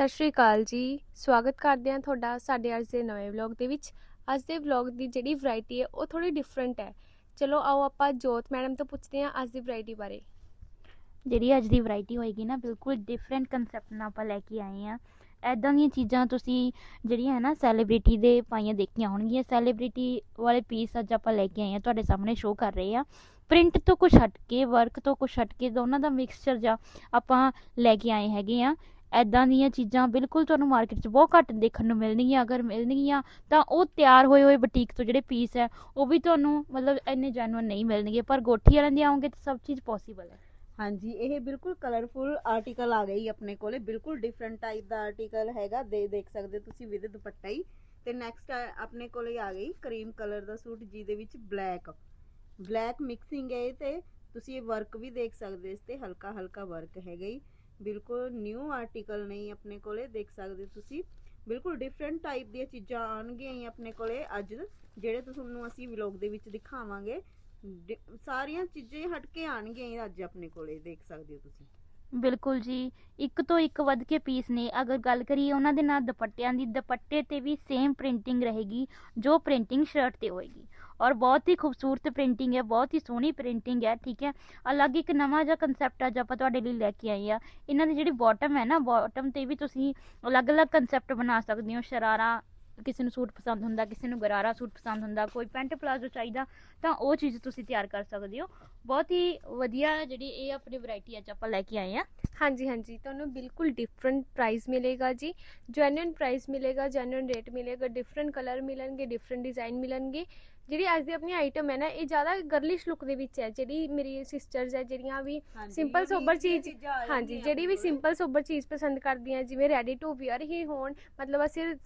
ਸਤਿ ਸ਼੍ਰੀ ਅਕਾਲ ਜੀ। ਸਵਾਗਤ ਕਰਦੇ ਹਾਂ ਤੁਹਾਡਾ ਸਾਡੇ ਅੱਜ ਦੇ ਨਵੇਂ ਵਲੌਗ ਦੇ ਵਿੱਚ। ਅੱਜ ਦੇ ਵਲੌਗ ਦੀ ਜਿਹੜੀ ਵੈਰਾਈਟੀ ਹੈ, ਉਹ ਥੋੜੀ ਡਿਫਰੈਂਟ ਹੈ। ਚਲੋ ਆਓ ਆਪਾਂ ਜੋਤ ਮੈਡਮ ਤੋਂ ਪੁੱਛਦੇ ਹਾਂ ਅੱਜ ਦੀ ਵੈਰਾਈਟੀ ਬਾਰੇ। ਜਿਹੜੀ ਅੱਜ ਦੀ ਵੈਰਾਈਟੀ ਹੋਏਗੀ ਨਾ, ਬਿਲਕੁਲ ਡਿਫਰੈਂਟ ਕਨਸੈਪਟ ਨਾਲ ਆਪਾਂ ਲੈ ਕੇ ਆਏ ਆ ਐਦਾਂ ਦੀਆਂ ਚੀਜ਼ਾਂ ਤੁਸੀਂ ਜਿਹੜੀਆਂ ਹੈ ਨਾ ਸੈਲੀਬ੍ਰਿਟੀ ਦੇ ਪਾਈਆਂ ਦੇਖੀਆਂ ਹੋਣਗੀਆਂ। ਸੈਲੀਬ੍ਰਿਟੀ ਵਾਲੇ ਪੀਸ ਅੱਜ ਆਪਾਂ ਲੈ ਕੇ ਆਏ ਆ ਤੁਹਾਡੇ ਸਾਹਮਣੇ ਸ਼ੋਅ ਕਰ ਰਹੇ ਆ ਪ੍ਰਿੰਟ ਤੋਂ ਕੁਛ ਹਟ ਕੇ ਵਰਕ ਤੋਂ ਕੁਛ ਹਟ ਕੇ, ਦੋਨਾਂ ਦਾ ਮਿਕਸਚਰ ਜਾਂ ਆਪਾਂ ਲੈ ਕੇ ਆਏ ਹੈਗੇ ਆ ਐਦਾਂ ਦੀਆਂ ਚੀਜ਼ਾਂ ਬਿਲਕੁਲ ਤੁਹਾਨੂੰ ਮਾਰਕੀਟ 'ਚ ਬਹੁਤ ਘੱਟ ਦੇਖਣ ਨੂੰ ਮਿਲਣਗੀਆਂ, ਅਗਰ ਮਿਲਣਗੀਆਂ ਤਾਂ ਉਹ ਤਿਆਰ ਹੋਏ ਹੋਏ ਬੁਟੀਕ ਤੋਂ ਜਿਹੜੇ ਪੀਸ ਹੈ, ਉਹ ਵੀ ਤੁਹਾਨੂੰ ਮਤਲਬ ਇੰਨੇ ਜੈਨੂਅਨ ਨਹੀਂ ਮਿਲਣਗੇ, ਪਰ ਗੋਠੀ ਵਾਲਿਆਂ ਦੇ ਆਉਂਗੇ ਤਾਂ ਸਭ ਚੀਜ਼ ਪੋਸੀਬਲ ਹੈ। ਹਾਂਜੀ, ਇਹ ਬਿਲਕੁਲ ਕਲਰਫੁਲ ਆਰਟੀਕਲ ਆ ਗਈ ਆਪਣੇ ਕੋਲੇ, ਬਿਲਕੁਲ ਡਿਫਰੈਂਟ ਟਾਈਪ ਦਾ ਆਰਟੀਕਲ ਹੈਗਾ, ਦੇ ਦੇਖ ਸਕਦੇ ਹੋ ਤੁਸੀਂ ਵਿਦ ਦੁਪੱਟਾ ਹੀ। ਤੇ ਨੈਕਸਟ ਆਪਣੇ ਕੋਲੇ ਆ ਗਈ ਕਰੀਮ ਕਲਰ ਦਾ ਸੂਟ, ਜਿਹਦੇ ਵਿੱਚ ਬਲੈਕ ਬਲੈਕ ਮਿਕਸਿੰਗ ਹੈ ਇਹ ਤੇ, ਤੁਸੀਂ ਇਹ ਵਰਕ ਵੀ ਦੇਖ ਸਕਦੇ ਹੋ, ਇਸ ਤੇ ਹਲਕਾ ਹਲਕਾ ਵਰਕ ਹੈਗਾ ਹੀ ਬਿਲਕੁਲ ਨਿਊ ਆਰਟੀਕਲ ਨਹੀਂ ਆਪਣੇ ਕੋਲੇ ਦੇਖ ਸਕਦੇ ਤੁਸੀਂ। ਬਿਲਕੁਲ ਡਿਫਰੈਂਟ ਟਾਈਪ ਦੀਆਂ ਚੀਜ਼ਾਂ ਆਉਣਗੀਆਂ ਹੀ ਆਪਣੇ ਕੋਲੇ ਅੱਜ, ਜਿਹੜੇ ਤੁਹਾਨੂੰ ਅਸੀਂ ਵਲੌਗ ਦੇ ਵਿੱਚ ਦਿਖਾਵਾਂਗੇ। ਸਾਰੀਆਂ ਚੀਜ਼ਾਂ ਹੀ ਹਟ ਕੇ ਆਣਗੀਆਂ ਅੱਜ ਆਪਣੇ ਕੋਲੇ, ਦੇਖ ਸਕਦੇ ਹੋ ਤੁਸੀਂ। ਬਿਲਕੁਲ ਜੀ, ਇੱਕ ਤੋਂ ਇੱਕ ਵੱਧ ਕੇ ਪੀਸ ਨੇ। ਅਗਰ ਗੱਲ ਕਰੀਏ ਉਹਨਾਂ ਦੇ ਨਾਲ ਦੁਪੱਟਿਆਂ ਦੀ, ਦੁਪੱਟੇ ਤੇ ਵੀ ਸੇਮ ਪ੍ਰਿੰਟਿੰਗ ਰਹੇਗੀ, ਜੋ ਪ੍ਰਿੰਟਿੰਗ ਸ਼ਰਟ ਤੇ ਹੋਏਗੀ। ਔਰ ਬਹੁਤ ਹੀ ਖੂਬਸੂਰਤ ਪ੍ਰਿੰਟਿੰਗ ਹੈ, ਬਹੁਤ ਹੀ ਸੋਹਣੀ ਪ੍ਰਿੰਟਿੰਗ ਹੈ, ਠੀਕ ਹੈ। ਅਲੱਗ ਇੱਕ ਨਵਾਂ ਜਿਹਾ ਕਨਸੈਪਟ ਅੱਜ ਆਪਾਂ ਤੁਹਾਡੇ ਲਈ ਲੈ ਕੇ ਆਏ ਆ ਇਹਨਾਂ ਦੀ ਜਿਹੜੀ ਬਾਟਮ ਹੈ ਨਾ ਬਾਟਮ ਤੇ ਵੀ ਤੁਸੀਂ ਅਲੱਗ-ਅਲੱਗ ਕਨਸੈਪਟ ਬਣਾ ਸਕਦੇ ਹੋ। ਸ਼ਰਾਰਾ ਕਿਸੇ ਨੂੰ ਸੂਟ ਪਸੰਦ ਹੁੰਦਾ, ਕਿਸੇ ਨੂੰ ਗਰਾਰਾ ਸੂਟ ਪਸੰਦ ਹੁੰਦਾ, ਕੋਈ ਪੈਂਟ ਪਲਾਜ਼ੋ ਚਾਹੀਦਾ, ਤਾਂ ਉਹ ਚੀਜ਼ ਤੁਸੀਂ ਤਿਆਰ ਕਰ ਸਕਦੇ ਹੋ। ਬਹੁਤ ਹੀ ਵਧੀਆ ਜਿਹੜੀ ਇਹ ਆਪਣੀ ਵੈਰਾਈਟੀ ਅੱਜ ਆਪਾਂ ਲੈ ਕੇ ਆਏ ਆ ਹਾਂਜੀ ਹਾਂਜੀ। ਤੁਹਾਨੂੰ ਬਿਲਕੁਲ ਡਿਫਰੈਂਟ ਪ੍ਰਾਈਸ ਮਿਲੇਗਾ ਜੀ। ਜੈਨੂਇਨ ਪ੍ਰਾਈਸ ਮਿਲੇਗਾ ਜੈਨੂਇਨ ਰੇਟ ਮਿਲੇਗਾ ਡਿਫਰੈਂਟ ਕਲਰ ਮਿਲਣਗੇ ਡਿਫਰੈਂਟ ਡਿਜ਼ਾਈਨ ਮਿਲਣਗੇ। ਜਿਹੜੀ ਅੱਜ ਦੀ ਆਪਣੀ ਆਈਟਮ ਹੈ ਨਾ ਇਹ ਜ਼ਿਆਦਾ ਗਰਲਿਸ਼ ਲੁੱਕ ਦੇ ਵਿੱਚ ਹੈ ਜਿਹੜੀ ਮੇਰੀ ਸਿਸਟਰਸ ਹੈ ਜਿਹੜੀਆਂ ਵੀ ਸਿੰਪਲ ਸੋਬਰ ਚੀਜ਼ ਹਾਂਜੀ ਜਿਹੜੀ ਵੀ ਸਿੰਪਲ ਸੋਬਰ ਚੀਜ਼ ਪਸੰਦ ਕਰਦੀਆਂ ਜਿਵੇਂ ਰੈਡੀ ਟੂ ਵੀਅਰ ਹੀ ਹੋਣ ਮਤਲਬ ਸਿਰਫ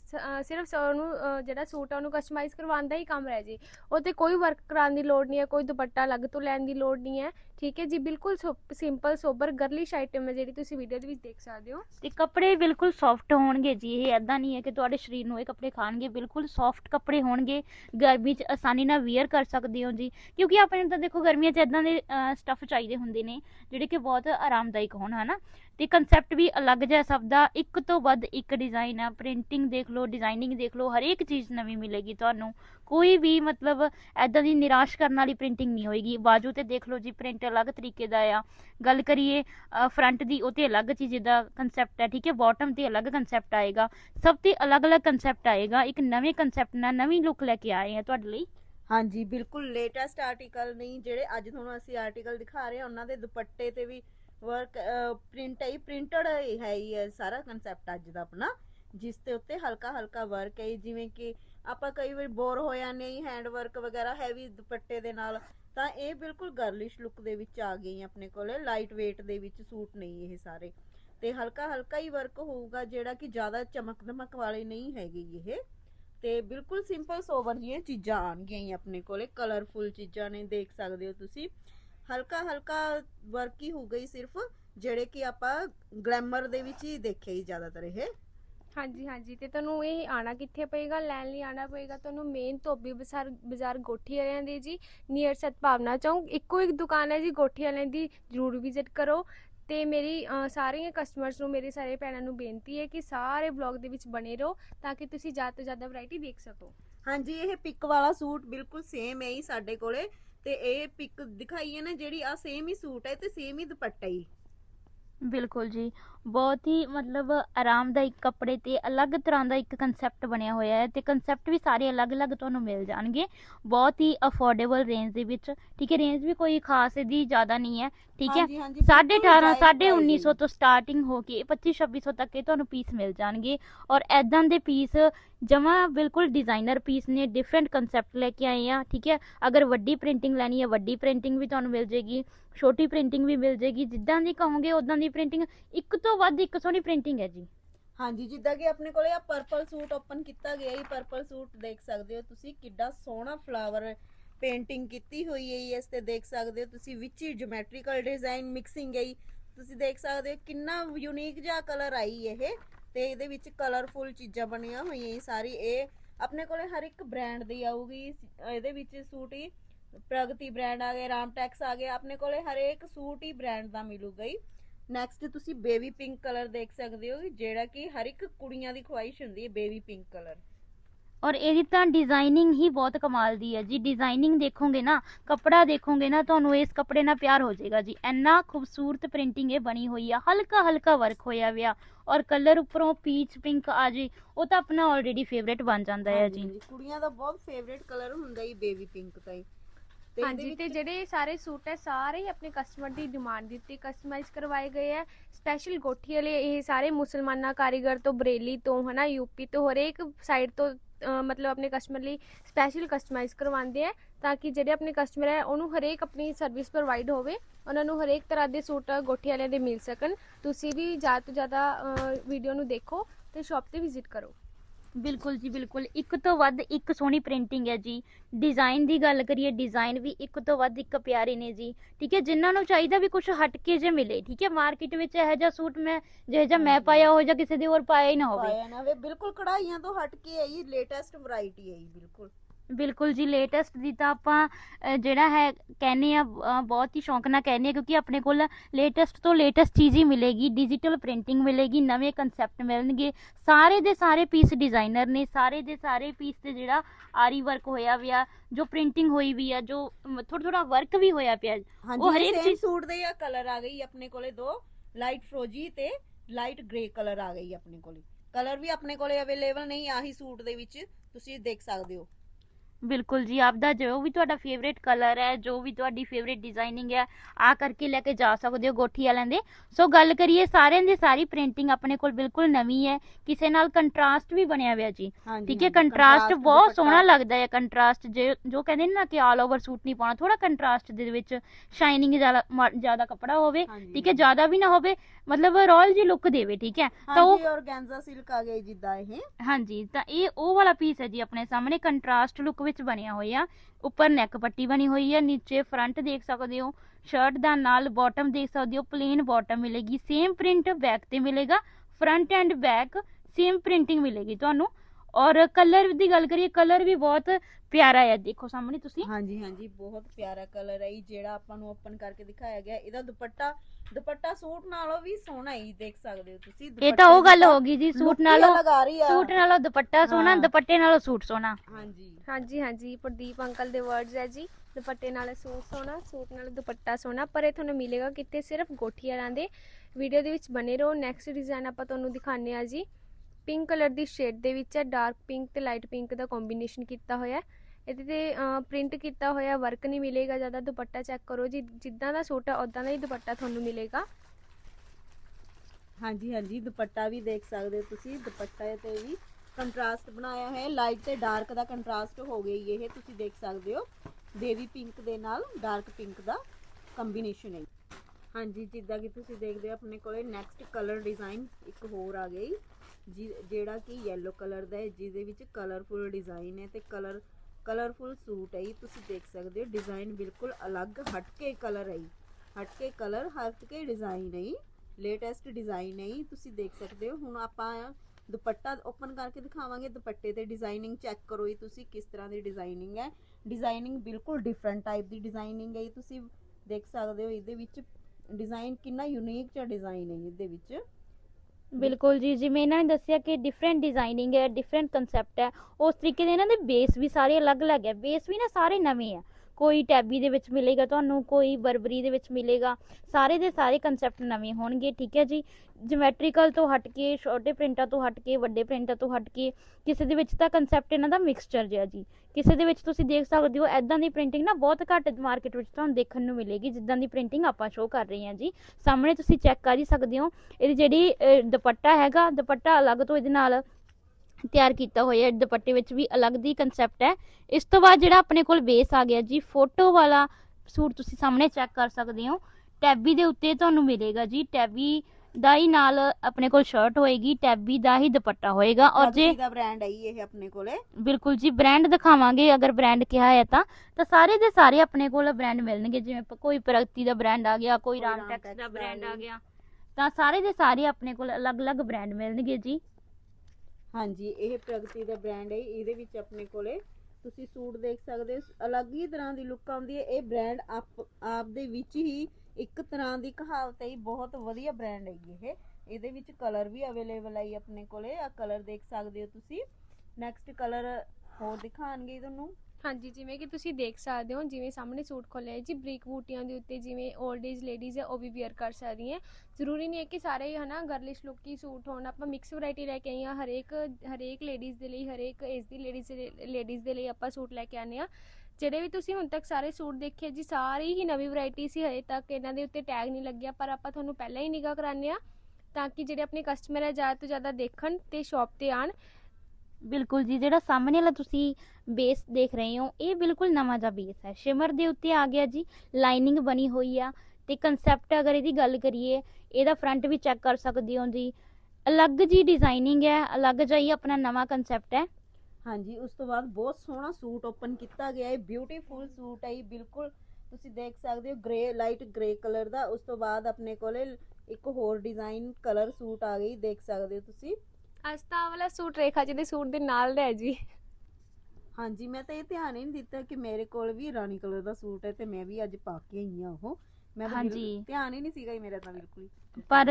ਸ- ਉਹਨੂੰ ਜਿਹੜਾ ਸੂਟ ਆ ਉਹਨੂੰ ਕਸਟਮਾਈਜ਼ ਕਰਵਾਉਣ ਦਾ ਹੀ ਕੰਮ ਰਹਿ ਜੇ। ਉਹ ਤੇ ਕੋਈ ਵਰਕ ਕਰਾਉਣ ਦੀ ਲੋੜ ਨਹੀਂ ਹੈ ਕੋਈ ਦੁਪੱਟਾ ਅਲੱਗ ਤੋਂ ਲੈਣ ਦੀ ਲੋੜ ਨਹੀਂ ਹੈ ਠੀਕ ਹੈ ਜੀ, ਬਿਲਕੁਲ ਸਿੰਪਲ ਸੋਬਰ ਗਰਲਿਸ਼ ਆਈਟਮ ਹੈ ਜਿਹੜੀ ਤੁਸੀਂ ਵੀਡੀਓ ਦੇ ਵਿੱਚ ਦੇਖ ਸਕਦੇ ਹੋ। ਤੇ ਕੱਪੜੇ ਬਿਲਕੁਲ ਸੌਫਟ ਹੋਣਗੇ ਜੀ, ਇਹ ਐਦਾਂ ਨਹੀਂ ਹੈ ਕਿ ਤੁਹਾਡੇ ਸਰੀਰ ਨੂੰ ਇਹ ਕੱਪੜੇ ਖਾਣਗੇ, ਬਿਲਕੁਲ ਸੌਫਟ ਕੱਪੜੇ ਹੋਣਗੇ। ਗਰਮੀ 'ਚ ਆਸਾਨੀ ਨਾਲ ਵੇਅਰ ਕਰ ਸਕਦੇ ਹੋ ਜੀ, ਕਿਉਂਕਿ ਆਪਣੇ ਤਾਂ ਦੇਖੋ ਗਰਮੀਆਂ 'ਚ ਐਦਾਂ ਦੇ ਸਟੱਫ ਚਾਹੀਦੇ ਹੁੰਦੇ ਨੇ, ਜਿਹੜੇ ਕਿ ਬਹੁਤ ਆਰਾਮਦਾਇਕ ਹੋਣ, ਹਨਾ? ਤੇ ਕਨਸੈਪਟ ਵੀ ਅਲੱਗ ਜਿਹਾ ਸਭ ਦਾ। ਇੱਕ ਤੋਂ ਵੱਧ ਇੱਕ ਡਿਜ਼ਾਈਨ ਆ। ਪ੍ਰਿੰਟਿੰਗ ਦੇਖ ਲਓ ਡਿਜ਼ਾਈਨਿੰਗ ਦੇਖ ਲਓ, ਹਰੇਕ ਚੀਜ਼ ਨਵੀਂ ਮਿਲੇਗੀ ਤੁਹਾਨੂੰ। ਕੋਈ ਵੀ ਮਤਲਬ ਐਦਾਂ ਦੀ ਨਿਰਾਸ਼ ਕਰਨ ਵਾਲੀ ਪ੍ਰਿੰਟਿੰਗ ਨਹੀਂ ਹੋਏਗੀ। ਬਾਜੂ ਤੇ ਦੇਖ ਲਓ ਜੀ ਪ੍ਰਿੰਟ ਅਲੱਗ ਤਰੀਕੇ ਦਾ ਆ। ਗੱਲ ਕਰੀਏ ਫਰੰਟ ਦੀ, ਉਹ ਤੇ ਅਲੱਗ ਚੀਜ਼ ਦਾ ਕਨਸੈਪਟ ਹੈ ਠੀਕ ਹੈ? ਬਾਟਮ ਤੇ ਅਲੱਗ ਕਨਸੈਪਟ ਆਏਗਾ। ਸਭ ਤੇ ਅਲੱਗ-ਅਲੱਗ ਕਨਸੈਪਟ ਆਏਗਾ। ਇੱਕ ਨਵੇਂ ਕਨਸੈਪਟ ਨਾਲ ਨਵੀਂ ਲੁੱਕ ਲੈ ਕੇ ਆਏ ਆ ਤੁਹਾਡੇ ਲਈ। ਹਾਂਜੀ, ਬਿਲਕੁਲ। ਲੇਟੈਸਟ ਆਰਟੀਕਲ ਨਹੀਂ, ਜਿਹੜੇ ਅੱਜ ਤੁਹਾਨੂੰ ਅਸੀਂ ਆਰਟੀਕਲ ਦਿਖਾ ਰਹੇ ਹਾਂ, ਉਹਨਾਂ ਦੇ ਦੁਪੱਟੇ ਤੇ ਵੀ ਵਰਕ ਪ੍ਰਿੰਟ ਹੈ ਪ੍ਰਿੰਟਡ ਹੈ ਹੀ ਸਾਰਾ ਕਨਸੈਪਟ ਅੱਜ ਦਾ ਆਪਣਾ, ਜਿਸ ਦੇ ਉੱਤੇ ਹਲਕਾ ਹਲਕਾ ਵਰਕ ਹੈ ਜਿਵੇਂ ਕਿ ਆਪਾਂ ਕਈ ਵਾਰ ਬੋਰ ਹੋ ਜਾਂਦੇ ਹਾਂ ਹੈਂਡ ਵਰਕ ਵਗੈਰਾ ਹੈਵੀ ਦੁਪੱਟੇ ਦੇ ਨਾਲ, ਤਾਂ ਇਹ ਬਿਲਕੁਲ ਗਰਲਿਸ਼ ਲੁੱਕ ਦੇ ਵਿੱਚ ਆ ਗਈ ਆਪਣੇ ਕੋਲੇ ਲਾਈਟ weight ਦੇ ਵਿੱਚ ਸੂਟ ਨਹੀਂ ਇਹ ਸਾਰੇ। ਤੇ ਹਲਕਾ ਹਲਕਾ ਹੀ ਵਰਕ ਹੋਊਗਾ, ਜਿਹੜਾ ਕਿ ਜ਼ਿਆਦਾ ਚਮਕ ਦਮਕ ਵਾਲੇ ਨਹੀਂ ਹੈਗੇ ਇਹ। ਤੇ ਬਿਲਕੁਲ ਸਿੰਪਲ ਸੋਬਰ ਜਿਹੀਆਂ ਚੀਜ਼ਾਂ ਆਣਗੀਆਂ ਆਪਣੇ ਕੋਲੇ ਕਲਰਫੁਲ ਚੀਜ਼ਾਂ ਨੇ, ਦੇਖ ਸਕਦੇ ਹੋ ਤੁਸੀਂ। ਹਲਕਾ ਹਲਕਾ ਵਰਕ ਹੀ ਹੋ ਗਈ ਸਿਰਫ ਜਿਹੜੇ ਕਿ ਆਪਾਂ ਗਲੈਮਰ ਦੇ ਵਿੱਚ ਹੀ ਦੇਖੇ ਹੀ ਜ਼ਿਆਦਾਤਰ ਇਹ। ਹਾਂਜੀ ਹਾਂਜੀ ਤੇ ਤੁਹਾਨੂੰ ਇਹ ਆਣਾ ਕਿੱਥੇ ਪਏਗਾ? ਲੈਣ ਲਈ ਆਣਾ ਪਏਗਾ ਤੁਹਾਨੂੰ ਮੇਨ ਧੋਬੀ ਬਾਜ਼ਾਰ ਬਾਜ਼ਾਰ ਗੋਠੀ ਵਾਲਿਆਂ ਦੀ ਜੀ ਨੀਅਰ ਸਤਭਾਵਨਾ ਚੌਂਕ। ਇੱਕੋ ਇੱਕ ਦੁਕਾਨ ਹੈ ਜੀ ਗੋਠੀ ਵਾਲਿਆਂ ਦੀ ਜਰੂਰ ਵਿਜ਼ਿਟ ਕਰੋ। ਤੇ ਮੇਰੀ ਸਾਰੀਆਂ ਕਸਟਮਰਸ ਨੂੰ ਮੇਰੇ ਸਾਰੇ ਭੈਣਾਂ ਨੂੰ ਬੇਨਤੀ ਹੈ ਕਿ ਸਾਰੇ ਵਲੌਗ ਦੇ ਵਿੱਚ ਬਣੇ ਰਹੋ ਤਾਂ ਕਿ ਤੁਸੀਂ ਜ਼ਿਆਦਾ ਤੋਂ ਜ਼ਿਆਦਾ ਵੈਰਾਈਟੀ ਦੇਖ ਸਕੋ। ਹਾਂਜੀ ਇਹ ਪਿਕ ਵਾਲਾ ਸੂਟ ਬਿਲਕੁਲ ਸੇਮ ਹੈ ਹੀ ਸਾਡੇ ਕੋਲੇ। ਤੇ ਇਹ ਪਿਕ ਦਿਖਾਈ ਹੈ ਨਾ ਜਿਹੜੀ ਆ ਸੇਮ ਹੀ ਸੂਟ ਹੈ ਤੇ ਸੇਮ ਹੀ ਦੁਪੱਟਾ ਹੀ। ਬਿਲਕੁਲ ਜੀ। ਬਹੁਤ ਹੀ ਮਤਲਬ ਆਰਾਮਦਾਇਕ ਕੱਪੜੇ ਤੇ ਅਲੱਗ ਤਰ੍ਹਾਂ ਦਾ ਇੱਕ ਕਨਸੈਪਟ ਬਣਿਆ ਹੋਇਆ ਹੈ ਤੇ ਕਨਸੈਪਟ ਵੀ ਸਾਰੇ ਅਲੱਗ-ਅਲੱਗ ਤੁਹਾਨੂੰ ਮਿਲ ਜਾਣਗੇ। ਬਹੁਤ ਹੀ ਅਫੋਰਡੇਬਲ ਰੇਂਜ ਦੇ ਵਿੱਚ ਠੀਕ ਹੈ ਰੇਂਜ ਵੀ ਕੋਈ ਖਾਸ ਇਹਦੀ ਜ਼ਿਆਦਾ ਨਹੀਂ ਹੈ ਠੀਕ ਹੈ। ਹਾਂਜੀ, ਹਾਂਜੀ, ਸਾਢੇ ਬਿਲਕੁਲ 18 ਜਾਇਜ਼ ਸਾਢੇ price ਹੈ 1900 ਤੋਂ ਸਟਾਰਟਿੰਗ ਹੋ ਕੇ 25 2600 ਤੱਕ ਇਹ ਤੁਹਾਨੂੰ ਪੀਸ ਮਿਲ ਜਾਣਗੇ। ਔਰ ਐਦਾਂ ਦੇ ਪੀਸ ਜਮਾ ਬਿਲਕੁਲ ਡਿਜ਼ਾਈਨਰ ਪੀਸ ਨੇ ਡਿਫਰੈਂਟ ਕਨਸੈਪਟ ਲੈ ਕੇ ਆਏ ਆ ਠੀਕ ਹੈ। ਅਗਰ ਵੱਡੀ ਪ੍ਰਿੰਟਿੰਗ ਲੈਣੀ ਹੈ ਵੱਡੀ ਪ੍ਰਿੰਟਿੰਗ ਵੀ ਤੁਹਾਨੂੰ ਮਿਲ ਜੇਗੀ ਛੋਟੀ ਪ੍ਰਿੰਟਿੰਗ ਵੀ ਮਿਲ ਜੇਗੀ ਜਿੱਦਾਂ ਦੀ ਕਹੋਗੇ ਉਦਾਂ ਦੀ ਪ੍ਰਿੰਟਿੰਗ ਇੱਕ ਤੋਂ ਵੱਧ ਇੱਕ ਸੋਹਣੀ ਪ੍ਰਿੰਟਿੰਗ ਹੈ ਜੀ। ਹਾਂਜੀ, ਜਿੱਦਾਂ ਕਿ ਆਪਣੇ ਕੋਲੇ ਆ ਪਰਪਲ ਸੂਟ ਓਪਨ ਕੀਤਾ ਗਿਆ ਹੈ ਪਰਪਲ ਸੂਟ ਦੇਖ ਸਕਦੇ ਹੋ ਤੁਸੀਂ, ਕਿੱਡਾ ਸੋਹਣਾ ਫਲਾਵਰ ਪੇਂਟਿੰਗ ਕੀਤੀ ਹੋਈ ਹੈ ਇਸ ਤੇ ਦੇਖ ਸਕਦੇ ਹੋ ਤੁਸੀਂ, ਵਿੱਚ ਹੀ ਜਿਓਮੈਟ੍ਰੀਕਲ ਡਿਜ਼ਾਈਨ ਮਿਕਸਿੰਗ ਹੈ ਤੁਸੀਂ ਦੇਖ ਸਕਦੇ ਹੋ ਕਿੰਨਾ ਯੂਨੀਕ ਜਿਹਾ ਕਲਰ ਆਈ ਇਹ। ਤੇ ਇਹਦੇ ਵਿੱਚ ਕਲਰਫੁਲ ਚੀਜ਼ਾਂ ਬਣੀਆਂ ਹੋਈਆਂ ਇਹ ਸਾਰੀ। ਇਹ ਆਪਣੇ ਕੋਲੇ ਹਰ ਇੱਕ ਬ੍ਰਾਂਡ ਦੀ ਆਊਗੀ। ਇਹਦੇ ਵਿੱਚ ਸੂਟ ਹੀ ਪ੍ਰਗਤੀ ਬ੍ਰਾਂਡ ਆ ਗਏ ਰਾਮਟੈਕਸ ਆ ਗਏ। ਆਪਣੇ ਕੋਲੇ ਹਰੇਕ ਸੂਟ ਹੀ ਬ੍ਰਾਂਡ ਦਾ ਮਿਲੂਗਾ ਹੀ ਨੈਕਸਟ ਤੁਸੀਂ ਬੇਬੀ ਪਿੰਕ ਕਲਰ ਦੇਖ ਸਕਦੇ ਹੋ ਜਿਹੜਾ ਕਿ ਹਰ ਇੱਕ ਕੁੜੀਆਂ ਦੀ ਖੁਆਇਸ਼ ਹੁੰਦੀ ਹੈ ਬੇਬੀ ਪਿੰਕ ਕਲਰ ਔਰ ਇਹਦੀ ਤਾਂ ਡਿਜ਼ਾਈਨਿੰਗ ਹੀ ਬਹੁਤ ਕਮਾਲ ਦੀ ਹੈ ਜੀ। ਡਿਜ਼ਾਈਨਿੰਗ ਦੇਖੋਗੇ ਨਾ ਕੱਪੜਾ ਦੇਖੋਗੇ ਨਾ ਤੁਹਾਨੂੰ ਇਸ ਕੱਪੜੇ ਨਾਲ ਪਿਆਰ ਹੋ ਜਾਏਗਾ ਜੀ। ਇੰਨਾ ਖੂਬਸੂਰਤ ਪ੍ਰਿੰਟਿੰਗ ਇਹ ਬਣੀ ਹੋਈ ਆ। ਹਲਕਾ ਹਲਕਾ ਵਰਕ ਹੋਇਆ ਵਿਆ ਔਰ ਕਲਰ ਉੱਪਰੋਂ ਪੀਚ ਪਿੰਕ ਆ ਜੇ ਉਹ ਤਾਂ ਆਪਣਾ ਆਲਰੇਡੀ ਫੇਵਰੇਟ ਬਣ ਜਾਂਦਾ ਹੈ ਜੀ। ਕੁੜੀਆਂ ਦਾ ਬਹੁਤ ਫੇਵਰੇਟ ਕਲਰ ਹੁੰਦਾ ਹੀ ਬੇਬੀ ਪਿੰਕ ਤਾਂ ਹੀ। ਹਾਂਜੀ ਤੇ ਜਿਹੜੇ ਸਾਰੇ ਸੂਟ ਹੈ ਸਾਰੇ ਹੀ ਆਪਣੇ ਕਸਟਮਰ ਦੀ ਡਿਮਾਂਡ ਦੇ ਉੱਤੇ ਕਸਟਮਾਈਜ਼ ਕਰਵਾਏ ਗਏ ਹੈ। ਸਪੈਸ਼ਲ ਗੋਠੀ ਵਾਲੇ ਇਹ ਸਾਰੇ ਮੁਸਲਮਾਨਾਂ ਕਾਰੀਗਰ ਤੋਂ ਬਰੇਲੀ ਤੋਂ ਹਨਾ ਯੂਪੀ ਤੋਂ ਹਰੇਕ ਸਾਈਡ ਤੋਂ ਮਤਲਬ ਆਪਣੇ ਕਸਟਮਰ ਲਈ ਸਪੈਸ਼ਲ ਕਸਟਮਾਈਜ਼ ਕਰਵਾਉਂਦੇ ਆ ਤਾਂ ਕਿ ਜਿਹੜੇ ਆਪਣੇ ਕਸਟਮਰ ਹੈ ਉਹਨੂੰ ਹਰੇਕ ਆਪਣੀ ਸਰਵਿਸ ਪ੍ਰੋਵਾਈਡ ਹੋਵੇ ਉਹਨਾਂ ਨੂੰ ਹਰੇਕ ਤਰ੍ਹਾਂ ਦੇ ਸੂਟ ਗੋਠੀ ਵਾਲਿਆਂ ਦੇ ਮਿਲ ਸਕਣ। ਤੁਸੀਂ ਵੀ ਜ਼ਿਆਦਾ ਤੋਂ ਜ਼ਿਆਦਾ ਵੀਡੀਓ ਨੂੰ ਦੇਖੋ ਤੇ ਸ਼ਾਪ ਤੇ ਵਿਜ਼ਿਟ ਕਰੋ। ਬਿਲਕੁਲ ਜੀ ਬਿਲਕੁਲ। ਇੱਕ ਤੋਂ ਵੱਧ ਇੱਕ ਸੋਹਣੀ ਪ੍ਰਿੰਟਿੰਗ ਹੈ ਜੀ। ਡਿਜ਼ਾਈਨ ਦੀ ਗੱਲ ਕਰੀਏ ਡਿਜ਼ਾਈਨ ਵੀ ਇੱਕ ਤੋਂ ਵੱਧ ਇੱਕ ਪਿਆਰੇ ਨੇ ਜੀ। ਠੀਕ ਹੈ ਜਿਨ੍ਹਾਂ ਨੂੰ ਚਾਹੀਦਾ ਵੀ ਕੁਝ ਹਟ ਕੇ ਜੇ ਮਿਲੇ। ਠੀਕ ਹੈ ਮਾਰਕੀਟ ਵਿੱਚ ਇਹੋ ਜਿਹਾ ਸੂਟ ਮੈਂ ਜਿਹੋ ਜਿਹਾ ਮੈਂ। ਪਾਇਆ ਹੋ ਜਾਂ ਕਿਸੇ ਦੇ ਹੋਰ ਪਾਇਆ ਹੀ ਨਾ ਹੋਵੇ। ਪਾਇਆ ਨਾ ਵੇ ਬਿਲਕੁਲ ਕਢਾਈਆਂ ਤੋਂ ਹਟ ਕੇ ਆਈ ਲੇਟੈਸਟ ਵੈਰਾਈਟੀ ਹੈ ਬਿਲਕੁਲ। ਬਿਲਕੁਲ ਜੀ ਲੇਟੈਸਟ ਦੀ ਤਾਂ ਆਪਾਂ ਅ, ਜਿਹੜਾ ਹੈ ਕਹਿੰਨੇ ਆ ਬਹੁਤ ਹੀ ਸ਼ੌਂਕ ਨਾਲ ਕਹਿੰਨੇ ਆ ਕਿਉਂਕਿ ਆਪਣੇ ਕੋਲ ਲੇਟੈਸਟ ਤੋਂ ਲੇਟੈਸਟ ਚੀਜ਼ ਹੀ ਮਿਲੇਗੀ ਡਿਜੀਟਲ ਪ੍ਰਿੰਟਿੰਗ ਮਿਲੇਗੀ ਨਵੇਂ ਕਨਸੈਪਟ ਮਿਲਣਗੇ ਸਾਰੇ ਦੇ ਸਾਰੇ ਪੀਸ ਡਿਜ਼ਾਈਨਰ ਨੇ ਸਾਰੇ ਦੇ ਸਾਰੇ ਪੀਸ ਤੇ ਜਿਹੜਾ ਆਰੀ ਵਰਕ ਹੋਇਆ ਵਿਆ ਜੋ ਪ੍ਰਿੰਟਿੰਗ ਹੋਈ ਵੀ ਆ ਜੋ ਥੋੜਾ ਥੋੜਾ ਵਰਕ ਵੀ ਹੋਇਆ ਪਿਆ ਉਹ ਹਾਂਜੀ ਹਰੇਕ ਸੇਮ ਚੀਜ਼- ਸੂਟ ਦੇ ਆ ਕਲਰ ਆ ਗਈ ਆਪਣੇ ਕੋਲੇ ਦੋ ਲਾਈਟ ਫਰੋਜੀ ਤੇ ਲਾਈਟ ਗ੍ਰੇ ਕਲਰ ਆ ਗਈ ਆਪਣੇ ਕੋਲੇ। ਕਲਰ ਵੀ ਆਪਣੇ ਕੋਲੇ ਅਵੇਲੇਬਲ ਨਹੀਂ ਆਹੀ ਸੂਟ ਦੇ ਵਿੱਚ ਤੁਸੀਂ ਦੇਖ ਸਕਦੇ ਹੋ। ਬਿਲਕੁਲ ਜੀ ਆਪਦਾ ਜੋ ਵੀ ਤੁਹਾਡਾ ਫੇਵਰੇਟ ਕਲਰ ਹੈ ਜੋ ਵੀ ਤੁਹਾਡੀ ਫੇਵਰੇਟ ਡਿਜ਼ਾਈਨਿੰਗ ਹੈ ਆ ਕਰਕੇ ਲੈ ਕੇ ਜਾ ਸਕਦੇ ਹੋ ਗੋਠੀ ਵਾਲਿਆਂ ਦੇ। ਸੋ ਗੱਲ ਕਰੀਏ ਸਾਰਿਆਂ ਦੀ ਸਾਰੀ ਪ੍ਰਿੰਟਿੰਗ ਆਪਣੇ ਕੋਲ ਬਿਲਕੁਲ ਨਵੀਂ ਹੈ ਕਿਸੇ ਨਾਲ ਕੰਟਰਾਸਟ ਵੀ ਬਣਿਆ ਹੋਇਆ ਜੀ। ਠੀਕ ਹੈ ਕੰਟਰਾਸਟ ਬਹੁਤ। ਸੋਹਣਾ ਲੱਗਦਾ ਹੈ ਕੰਟਰਾਸਟ ਜੇ ਜੋ ਕਹਿੰਦੇ ਨੇ ਨਾ ਕਿ ਆਲ ਓਵਰ ਸੂਟ ਨਹੀਂ ਪਾਉਣਾ ਥੋੜਾ ਕੰਟਰਾਸਟ ਦੇ ਵਿੱਚ ਸ਼ਾਈਨਿੰਗ ਜ਼ਿਆਦਾ ਕੱਪੜਾ ਹੋਵੇ ਠੀਕ ਹੈ ਜ਼ਿਆਦਾ ਵੀ ਨਾ ਹੋਵੇ ਮਤਲਬ ਰਾਇਲ ਜੀ ਲੁੱਕ ਦੇਵੇ ਠੀਕ ਹੈ। ਤਾਂ ਉਹ ਔਰਗੈਂਜ਼ਾ ਸਿਲਕ ਆ ਗਈ ਜਿੱਦਾਂ ਇਹ। ਹਾਂਜੀ ਤਾਂ ਇਹ ਉਹ ਵਾਲਾ ਪੀਸ ਹੈ ਜੀ ਆਪਣੇ ਸਾਹਮਣੇ ਕੰਟਰਾਸਟ ਲੁੱਕ ਵਿੱਚ ਬਣਿਆ ਹੋਇਆ। ਉੱਪਰ ਨੈਕ ਪੱਟੀ ਬਣੀ ਹੋਈ ਹੈ। ਨੀਚੇ ਫਰੰਟ ਦੇਖ ਸਕਦੇ ਹੋ। ਸ਼ਰਟ ਦਾ ਨਾਲ ਬਾਟਮ ਦੇਖ ਸਕਦੇ ਹੋ। ਪਲੇਨ ਬਾਟਮ ਮਿਲੇਗੀ। ਸੇਮ ਪ੍ਰਿੰਟ ਬੈਕ ਤੇ ਮਿਲੇਗਾ। Front and back same printing ਮਿਲੇਗੀ। ਤੁਹਾਨੂੰ ਔਰ ਕਲਰ ਦੀ ਗੱਲ ਕਰੀਏ ਕਲਰ ਵੀ ਬਹੁਤ ਪਿਆਰਾ ਹੈ ਦੇਖੋ ਸਾਹਮਣੇ ਤੁਸੀਂ। ਹਾਂਜੀ ਹਾਂਜੀ ਬਹੁਤ ਪਿਆਰਾ ਕਲਰ ਹੈ ਜਿਹੜਾ ਆਪਾਂ ਨੂੰ ਓਪਨ ਕਰਕੇ ਦਿਖਾਇਆ ਗਿਆ। ਇਹਦਾ ਦੁਪੱਟਾ ਦੁਪੱਟਾ ਸੂਟ ਨਾਲੋਂ ਵੀ ਸੋਹਣਾ ਹੀ ਦੇਖ ਸਕਦੇ ਹੋ ਤੁਸੀਂ। ਇਹ ਤਾਂ ਉਹ ਗੱਲ ਹੋ ਗਈ ਜੀ ਸੂਟ ਨਾਲੋਂ ਸੂਟ ਨਾਲੋਂ ਦੁਪੱਟਾ ਸੋਹਣਾ। ਦੁਪੱਟੇ ਨਾਲੋਂ ਸੂਟ ਸੋਹਣਾ। ਹਾਂਜੀ। ਹਾਂਜੀ ਹਾਂਜੀ ਪ੍ਰਦੀਪ ਅੰਕਲ ਦੇ ਵਰਡਸ ਹੈ ਜੀ ਦੁਪੱਟੇ ਨਾਲ ਸੂਟ ਸੋਹਣਾ ਸੂਟ ਨਾਲ ਦੁਪੱਟਾ ਸੋਹਣਾ ਪਰ ਇਹ ਤੁਹਾਨੂੰ ਮਿਲੇਗਾ ਕਿਤੇ ਸਿਰਫ ਗੋਠੀ ਵਾਲਾਂ ਦੇ। ਵੀਡੀਓ ਦੇ ਵਿੱਚ ਬਨੇ ਰਹੋ ਨੈਕਸਟ ਡਿਜ਼ਾਈਨ ਆਪਾਂ ਤੁਹਾਨੂੰ ਦਿਖਾਣੇ ਆ ਜੀ। ਪਿੰਕ ਕਲਰ ਦੀ ਸ਼ੇਡ ਦੇ ਵਿੱਚ ਹੈ ਡਾਰਕ ਪਿੰਕ ਤੇ ਲਾਈਟ ਪਿੰਕ ਦਾ ਕੰਬੀਨੇਸ਼ਨ ਕੀਤਾ ਹੋਇਆ ਹੈ। ਇਹਦੇ ਤੇ ਪ੍ਰਿੰਟ ਕੀਤਾ ਹੋਇਆ ਵਰਕ ਨਹੀਂ ਮਿਲੇਗਾ ਜ਼ਿਆਦਾ, ਦੁਪੱਟਾ ਚੈੱਕ ਕਰੋ ਜੀ, ਜਿੱਦਾਂ ਦਾ ਛੋਟਾ ਹੈ ਉਦਾਂ ਦਾ ਹੀ ਦੁਪੱਟਾ ਤੁਹਾਨੂੰ ਮਿਲੇਗਾ। ਹਾਂਜੀ ਹਾਂਜੀ, ਦੁਪੱਟਾ ਵੀ ਦੇਖ ਸਕਦੇ ਹੋ ਤੁਸੀਂ, ਦੁਪੱਟੇ ਤੇ ਵੀ ਕੰਟਰਾਸਟ ਬਣਾਇਆ ਹੈ। ਲਾਈਟ ਤੇ ਡਾਰਕ ਦਾ ਕੰਟਰਾਸਟ ਹੋ ਗਈ ਇਹ ਤੁਸੀਂ ਦੇਖ ਸਕਦੇ ਹੋ। ਦੇਵੀ ਪਿੰਕ ਦੇ ਨਾਲ ਡਾਰਕ ਪਿੰਕ ਦਾ ਕੰਬੀਨੇਸ਼ਨ ਹੈ। ਹਾਂਜੀ, ਜਿੱਦਾਂ ਕਿ ਤੁਸੀਂ ਦੇਖਦੇ ਹੋ, ਆਪਣੇ ਕੋਲੇ ਨੈਕਸਟ ਕਲਰ ਡਿਜ਼ਾਈਨ ਇੱਕ ਹੋਰ ਆ ਗਈ। ਜਿਹੜਾ ਕਿ yellow ਕਲਰ ਦਾ ਹੈ ਜਿਹਦੇ ਵਿੱਚ ਕਲਰਫੁਲ ਡਿਜ਼ਾਈਨ ਹੈ ਤੇ ਕਲਰ ਕਲਰਫੁਲ ਸੂਟ ਹੈ ਜੀ। ਤੁਸੀਂ ਦੇਖ ਸਕਦੇ ਹੋ ਡਿਜ਼ਾਈਨ ਬਿਲਕੁਲ ਅਲੱਗ ਹਟਕੇ ਕਲਰ ਹੈ ਜੀ। ਹਟ ਕਲਰ ਹਟ ਕੇ ਡਿਜ਼ਾਈਨ ਹੈ ਲੇਟੈਸਟ ਡਿਜ਼ਾਈਨ ਹੈ ਜੀ, ਤੁਸੀਂ ਦੇਖ ਸਕਦੇ ਹੋ ਹੁਣ ਆਪਾਂ ਦੁਪੱਟਾ ਓਪਨ ਕਰਕੇ ਦਿਖਾਵਾਂਗੇ। ਦੁਪੱਟੇ ਤੇ ਡਿਜ਼ਾਈਨਿੰਗ ਚੈੱਕ ਕਰੋ ਜੀ ਤੁਸੀਂ ਕਿਸ ਤਰ੍ਹਾਂ ਦੀ ਡਿਜ਼ਾਈਨਿੰਗ ਹੈ। ਡਿਜ਼ਾਈਨਿੰਗ ਬਿਲਕੁਲ ਡਿਫਰੈਂਟ ਟਾਈਪ ਦੀ ਡਿਜ਼ਾਈਨਿੰਗ ਹੈ ਤੁਸੀਂ ਦੇਖ ਸਕਦੇ ਹੋ ਇਹਦੇ ਵਿੱਚ ਡਿਜ਼ਾਈਨ ਕਿੰਨਾ ਯੂਨੀਕ ਜਿਹਾ ਡਿਜ਼ਾਈਨ ਹੈ ਇਹਦੇ ਵਿੱਚ। ਬਿਲਕੁਲ ਜੀ, ਜਿਵੇਂ ਇਹਨਾਂ ਨੇ ਦੱਸਿਆ ਕਿ ਡਿਫਰੈਂਟ ਡਿਜ਼ਾਈਨਿੰਗ ਹੈ ਡਿਫਰੈਂਟ ਕਨਸੈਪਟ ਹੈ। ਉਸ ਤਰੀਕੇ ਦੇ ਇਹਨਾਂ ਦੇ ਬੇਸ ਵੀ ਸਾਰੇ ਅਲੱਗ-ਅਲੱਗ ਹੈ। ਬੇਸ ਵੀ ਨਾ ਸਾਰੇ ਨਵੇਂ ਆ ਕੋਈ ਟੈਬੀ ਦੇ ਵਿੱਚ ਮਿਲੇਗਾ, ਤੁਹਾਨੂੰ ਕੋਈ ਬਰਬਰੀ ਦੇ ਵਿੱਚ ਮਿਲੇਗਾ, ਸਾਰੇ ਦੇ ਸਾਰੇ ਕਨਸੈਪਟ ਨਵੇਂ ਹੋਣਗੇ, ਠੀਕ ਹੈ ਜੀ? ਜਿਓਮੈਟ੍ਰੀਕਲ ਤੋਂ ਹਟ ਕੇ, ਛੋਟੇ ਪ੍ਰਿੰਟਾਂ ਤੋਂ ਹਟ ਕੇ, ਵੱਡੇ ਪ੍ਰਿੰਟਾਂ ਤੋਂ ਹਟ ਕੇ, ਕਿਸੇ ਦੇ ਵਿੱਚ ਤਾਂ ਕਨਸੈਪਟ ਇਹਨਾਂ ਦਾ ਮਿਕਸਚਰ ਜਿਹਾ ਜੀ। ਕਿਸੇ ਦੇ ਵਿੱਚ ਤੁਸੀਂ ਦੇਖ ਸਕਦੇ ਹੋ ਐਦਾਂ ਦੀ ਪ੍ਰਿੰਟਿੰਗ ਨਾ ਬਹੁਤ ਘੱਟ ਮਾਰਕੀਟ ਵਿੱਚ ਤੁਹਾਨੂੰ ਦੇਖਣ ਨੂੰ ਮਿਲੇਗੀ, ਜਿੱਦਾਂ ਦੀ ਪ੍ਰਿੰਟਿੰਗ ਆਪਾਂ ਸ਼ੋਅ ਕਰ ਰਹੇ ਹਾਂ ਜੀ। ਸਾਹਮਣੇ ਤੁਸੀਂ ਚੈੱਕ ਕਰ ਹੀ ਸਕਦੇ ਹੋ, ਇਹਦੀ ਜਿਹੜੀ ਦੁਪੱਟਾ ਹੈਗਾ, ਦੁਪੱਟਾ ਅਲੱਗ ਤੋਂ ਇਹਦੇ ਨਾਲ ਤਿਆਰ ਕੀਤਾ ਹੋਇਆ ਹੈ। ਦੁਪੱਟੇ ਵਿੱਚ ਵੀ ਅਲੱਗ ਦੀ ਕਨਸੈਪਟ ਹੈ। ਇਸ ਤੋਂ ਬਾਅਦ ਜਿਹੜਾ ਆਪਣੇ ਕੋਲ ਬੇਸ ਆ ਗਿਆ ਜੀ ਫੋਟੋ ਵਾਲਾ ਸੂਟ ਤੁਸੀਂ ਸਾਹਮਣੇ ਚੈੱਕ ਕਰ ਸਕਦੇ ਹੋ। ਟੈਬੀ ਦੇ ਉੱਤੇ ਤੁਹਾਨੂੰ ਮਿਲੇਗਾ ਜੀ। ਟੈਬੀ ਦਾ ਹੀ ਨਾਲ ਆਪਣੇ ਕੋਲ ਸ਼ਰਟ ਹੋਏਗੀ ਟੈਬੀ ਦਾ ਹੀ ਦੁਪੱਟਾ ਹੋਏਗਾ ਔਰ ਜੇ ਦਾ ਬ੍ਰਾਂਡ ਹੈ ਇਹ ਆਪਣੇ ਕੋਲੇ। ਬਿਲਕੁਲ ਜੀ ਬ੍ਰਾਂਡ ਦਿਖਾਵਾਂਗੇ। ਅਗਰ ਬ੍ਰਾਂਡ ਕਿਹਾ ਹੈ ਤਾਂ ਤਾਂ ਸਾਰੇ ਦੇ ਸਾਰੇ ਆਪਣੇ ਕੋਲ ਬ੍ਰਾਂਡ ਮਿਲਣਗੇ। ਜਿਵੇਂ ਕੋਈ ਪ੍ਰਗਤੀ ਦਾ ਬ੍ਰਾਂਡ ਆ ਗਿਆ ਕੋਈ ਕੋਈ ਰਾਮ ਰਾਮ ਟੈਕਸ ਟੈਕਸ ਦਾ ਬ੍ਰਾਂਡ ਆ। ਗਿਆ। ਤਾਂ ਸਾਰੇ ਦੇ ਸਾਰੇ ਆਪਣੇ ਕੋਲ ਅਲੱਗ-ਅਲੱਗ ਬ੍ਰਾਂਡ ਮਿਲਣਗੇ ਜੀ। ਹਾਂਜੀ, ਇਹ ਪ੍ਰਗਤੀ ਦਾ ਬ੍ਰਾਂਡ ਹੈ, ਇਹਦੇ ਵਿੱਚ ਆਪਣੇ ਕੋਲੇ ਤੁਸੀਂ ਸੂਟ ਦੇਖ ਸਕਦੇ ਹੋ, ਅਲੱਗ ਹੀ ਤਰ੍ਹਾਂ ਦੀ ਲੁੱਕ ਆਉਂਦੀ ਹੈ, ਇਹ ਬ੍ਰਾਂਡ ਆਪ ਆਪ ਦੇ ਵਿੱਚ ਹੀ ਇੱਕ ਤਰ੍ਹਾਂ ਦੀ ਕਹਾਵਤ ਹੈ ਬਹੁਤ ਵਧੀਆ ਬ੍ਰਾਂਡ ਹੈਗੀ ਇਹ। ਇਹਦੇ ਵਿੱਚ ਕਲਰ ਵੀ ਅਵੇਲੇਬਲ ਹੈ ਆਪਣੇ ਕੋਲੇ ਆ ਕਲਰ ਦੇਖ ਸਕਦੇ ਹੋ ਤੁਸੀਂ। ਨੈਕਸਟ ਕਲਰ ਹੋਰ ਦਿਖਾਣਗੇ ਤੁਹਾਨੂੰ। ਹਾਂਜੀ, ਜਿਵੇਂ ਕਿ ਤੁਸੀਂ ਦੇਖ ਸਕਦੇ ਹੋ, ਜਿਵੇਂ ਸਾਹਮਣੇ ਸੂਟ ਖੋਲਿਆ ਹੈ ਜੀ, ਬਰੀਕ ਬੂਟੀਆਂ ਦੇ ਉੱਤੇ ਜਿਵੇਂ 올ਡ ਏਜ ਲੇਡੀਜ਼ ਹੈ, ਉਹ ਵੀ ਵੇਅਰ ਕਰ ਸਕਦੀਆਂ ਜ਼ਰੂਰੀ ਨਹੀਂ ਹੈ ਕਿ ਸਾਰੇ ਹੀ ਹਨਾ ਗਰਲਿਸ਼ ਲੁੱਕ ਹੀ ਸੂਟ ਹੋਣ, ਆਪਾਂ ਮਿਕਸ ਵੈਰਾਈਟੀ ਲੈ ਕੇ ਆਏ ਹਾਂ, ਹਰੇਕ ਹਰੇਕ ਲੇਡੀਜ਼ ਦੇ ਲਈ, ਹਰੇਕ ਏਜ ਦੀ ਲੇਡੀਜ਼ ਲੇਡੀਜ਼ ਦੇ ਲਈ ਆਪਾਂ ਸੂਟ ਲੈ ਕੇ ਆਨੇ ਆ ਜਿਹੜੇ ਵੀ ਤੁਸੀਂ ਹੁਣ ਤੱਕ ਸਾਰੇ ਸੂਟ ਦੇਖੇ ਜੀ, ਸਾਰੀ ਹੀ ਨਵੀਂ ਵੈਰਾਈਟੀ ਸੀ, ਹਜੇ ਤੱਕ ਇਹਨਾਂ ਦੇ ਉੱਤੇ ਟੈਗ ਨਹੀਂ ਲੱਗਿਆ, ਪਰ ਆਪਾਂ ਤੁਹਾਨੂੰ ਪਹਿਲਾਂ ਹੀ ਨਿਗਾਹ ਕਰਾਉਂਦੇ ਆ ਤਾਂ ਕਿ ਜਿਹੜੇ ਆਪਣੇ ਕਸਟਮਰ ਹੈ, ਜ਼ਿਆਦਾ ਤੋਂ ਜ਼ਿਆਦਾ ਦੇਖਣ ਤੇ ਸ਼ਾਪ ਤੇ ਆਣ ਬਿਲਕੁਲ ਜੀ ਜਿਹੜਾ ਸਾਹਮਣੇ ਵਾਲਾ ਤੁਸੀਂ ਬੇਸ ਦੇਖ ਰਹੇ ਹੋ ਇਹ ਬਿਲਕੁਲ ਨਵਾਂ ਜਿਹਾ ਬੇਸ ਹੈ। ਸ਼ਿਮਰ ਦੇ ਉੱਤੇ ਆ ਗਿਆ ਜੀ ਲਾਈਨਿੰਗ ਬਣੀ ਹੋਈ ਆ ਤੇ ਕਨਸੈਪਟ ਅਗਰ ਇਹਦੀ ਗੱਲ ਕਰੀਏ ਇਹਦਾ ਫਰੰਟ ਵੀ ਚੈੱਕ ਕਰ ਸਕਦੇ ਹੋ ਜੀ। ਅਲੱਗ ਜੀ ਡਿਜ਼ਾਈਨਿੰਗ ਹੈ ਅਲੱਗ ਜਿਹਾ ਹੀ ਆਪਣਾ ਨਵਾਂ ਕਨਸੈਪਟ ਹੈ। ਹਾਂਜੀ ਉਸ ਤੋਂ ਬਾਅਦ ਬਹੁਤ ਸੋਹਣਾ ਸੂਟ ਓਪਨ ਕੀਤਾ ਗਿਆ ਹੈ ਬਿਊਟੀਫੁਲ ਸੂਟ ਹੈ ਜੀ, ਬਿਲਕੁਲ। ਤੁਸੀਂ ਦੇਖ ਸਕਦੇ ਹੋ ਗ੍ਰੇ ਲਾਈਟ ਗ੍ਰੇ ਕਲਰ ਦਾ। ਉਸ ਤੋਂ ਬਾਅਦ ਆਪਣੇ ਕੋਲੇ ਇੱਕ ਹੋਰ ਡਿਜ਼ਾਈਨ ਕਲਰ ਸੂਟ ਆ ਗਈ ਦੇਖ ਸਕਦੇ ਹੋ ਤੁਸੀਂ। ਅੱਜ ਤਾਂ ਆਹ ਵਾਲਾ ਸੂਟ ਰੇਖਾ ਜੀ ਦੇ ਸੂਟ ਦੇ ਨਾਲ ਹੈ ਜੀ। ਹਾਂਜੀ ਮੈਂ ਤਾਂ ਇਹ ਧਿਆਨ ਹੀ ਨਹੀਂ ਦਿੱਤਾ ਕਿ ਮੇਰੇ ਕੋਲ ਵੀ ਰਾਣੀ ਕਲਰ ਦਾ ਸੂਟ ਹੈ ਤੇ ਮੈਂ ਵੀ ਅੱਜ ਪਾ ਕੇ ਆਈ ਆ ਉਹ। ਮੈਂ ਤਾਂ ਬਿਲਕੁਲ- ਹਾਂਜੀ। ਧਿਆਨ ਹੀ ਨਹੀਂ ਸੀਗਾ ਮੇਰਾ ਤਾਂ ਬਿਲਕੁਲ ਹੀ। ਪਰ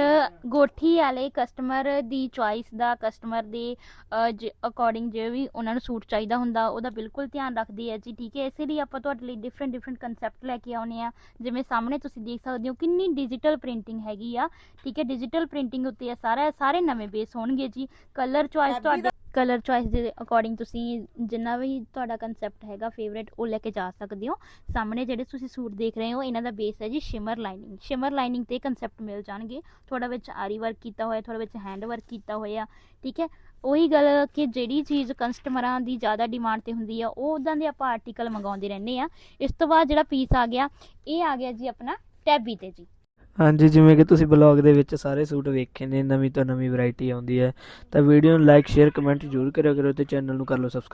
ਗੋਠੀ ਵਾਲੇ ਕਸਟਮਰ ਦੀ ਚੁਆਇਸ ਦਾ ਕਸਟਮਰ ਦੇ ਅਕੋਰਡਿੰਗ ਜੇ ਵੀ ਉਹਨਾਂ ਨੂੰ ਸੂਟ ਚਾਹੀਦਾ ਹੁੰਦਾ ਉਹਦਾ ਬਿਲਕੁਲ ਧਿਆਨ ਰੱਖਦੀ ਹੈ ਜੀ ਠੀਕ ਹੈ? ਇਸੇ ਲਈ ਆਪਾਂ ਤੁਹਾਡੇ ਲਈ ਡਿਫਰੈਂਟ ਡਿਫਰੈਂਟ ਕਨਸੈਪਟ ਲੈ ਕੇ ਆਉਨੇ ਆ ਜਿਵੇਂ ਸਾਹਮਣੇ ਤੁਸੀਂ ਦੇਖ ਸਕਦੇ ਹੋ ਕਿੰਨੀ ਡਿਜੀਟਲ ਪ੍ਰਿੰਟਿੰਗ ਹੈਗੀ ਆ ਠੀਕ ਹੈ? ਡਿਜੀਟਲ ਪ੍ਰਿੰਟਿੰਗ ਉੱਤੇ ਇਹ ਸਾਰਾ ਸਾਰੇ ਨਵੇਂ ਬੇਸ ਹੋਣਗੇ ਜੀ। ਕਲਰ ਚੁਆਇਸ ਤੁਹਾਡੇ ਕਲਰ ਚੁਆਇਸ ਦੇ ਅਕੋਰਡਿੰਗ ਤੁਸੀਂ ਜਿੰਨਾ ਵੀ ਤੁਹਾਡਾ ਕਨਸੈਪਟ ਹੈਗਾ ਫੇਵਰੇਟ ਉਹ ਲੈ ਕੇ ਜਾ ਸਕਦੇ ਹੋ। ਸਾਹਮਣੇ ਜਿਹੜੇ ਤੁਸੀਂ ਸੂਟ ਦੇਖ ਰਹੇ ਹੋ, ਇਹਨਾਂ ਦਾ ਬੇਸ ਹੈ ਜੀ ਸ਼ਿਮਰ ਲਾਈਨਿੰਗ ਸ਼ਿਮਰ ਲਾਈਨਿੰਗ ਤੇ ਕਨਸੈਪਟ ਮਿਲ ਜਾਣਗੇ। ਥੋੜਾ ਵਿੱਚ ਆਰੀ ਵਰਕ ਕੀਤਾ ਹੋਇਆ ਥੋੜਾ ਵਿੱਚ ਹੈਂਡ ਵਰਕ ਕੀਤਾ ਹੋਇਆ, ਠੀਕ ਹੈ? ਉਹੀ ਗੱਲ ਕਿ ਜਿਹੜੀ ਚੀਜ਼ ਕਸਟਮਰਾਂ ਦੀ ਜ਼ਿਆਦਾ ਡਿਮਾਂਡ ਤੇ ਹੁੰਦੀ ਆ, ਉਹ ਉਦਾਂ ਦੇ ਆਪਾਂ ਆਰਟੀਕਲ ਮੰਗਾਉਂਦੇ ਰਹਿੰਦੇ ਆ। ਇਸ ਤੋਂ ਬਾਅਦ ਜਿਹੜਾ ਪੀਸ ਆ ਗਿਆ, ਇਹ ਆ ਗਿਆ ਜੀ ਆਪਣਾ ਟੈਬੀ ਤੇ ਜੀ। ਹਾਂਜੀ, ਜਿਵੇਂ ਕਿ ਤੁਸੀਂ ਬਲੌਗ ਦੇ ਵਿੱਚ ਸਾਰੇ ਸੂਟ ਵੇਖੇ ਨੇ, ਨਵੀਂ ਤੋਂ ਨਵੀਂ ਵੈਰਾਈਟੀ ਆਉਂਦੀ ਹੈ, ਤਾਂ ਵੀਡੀਓ ਨੂੰ ਲਾਈਕ ਸ਼ੇਅਰ ਕਮੈਂਟ ਜ਼ਰੂਰ ਕਰਿਆ ਕਰੋ ਤੇ ਚੈਨਲ ਨੂੰ ਕਰ ਲਓ ਸਬਸਕ੍ਰਾਈਬ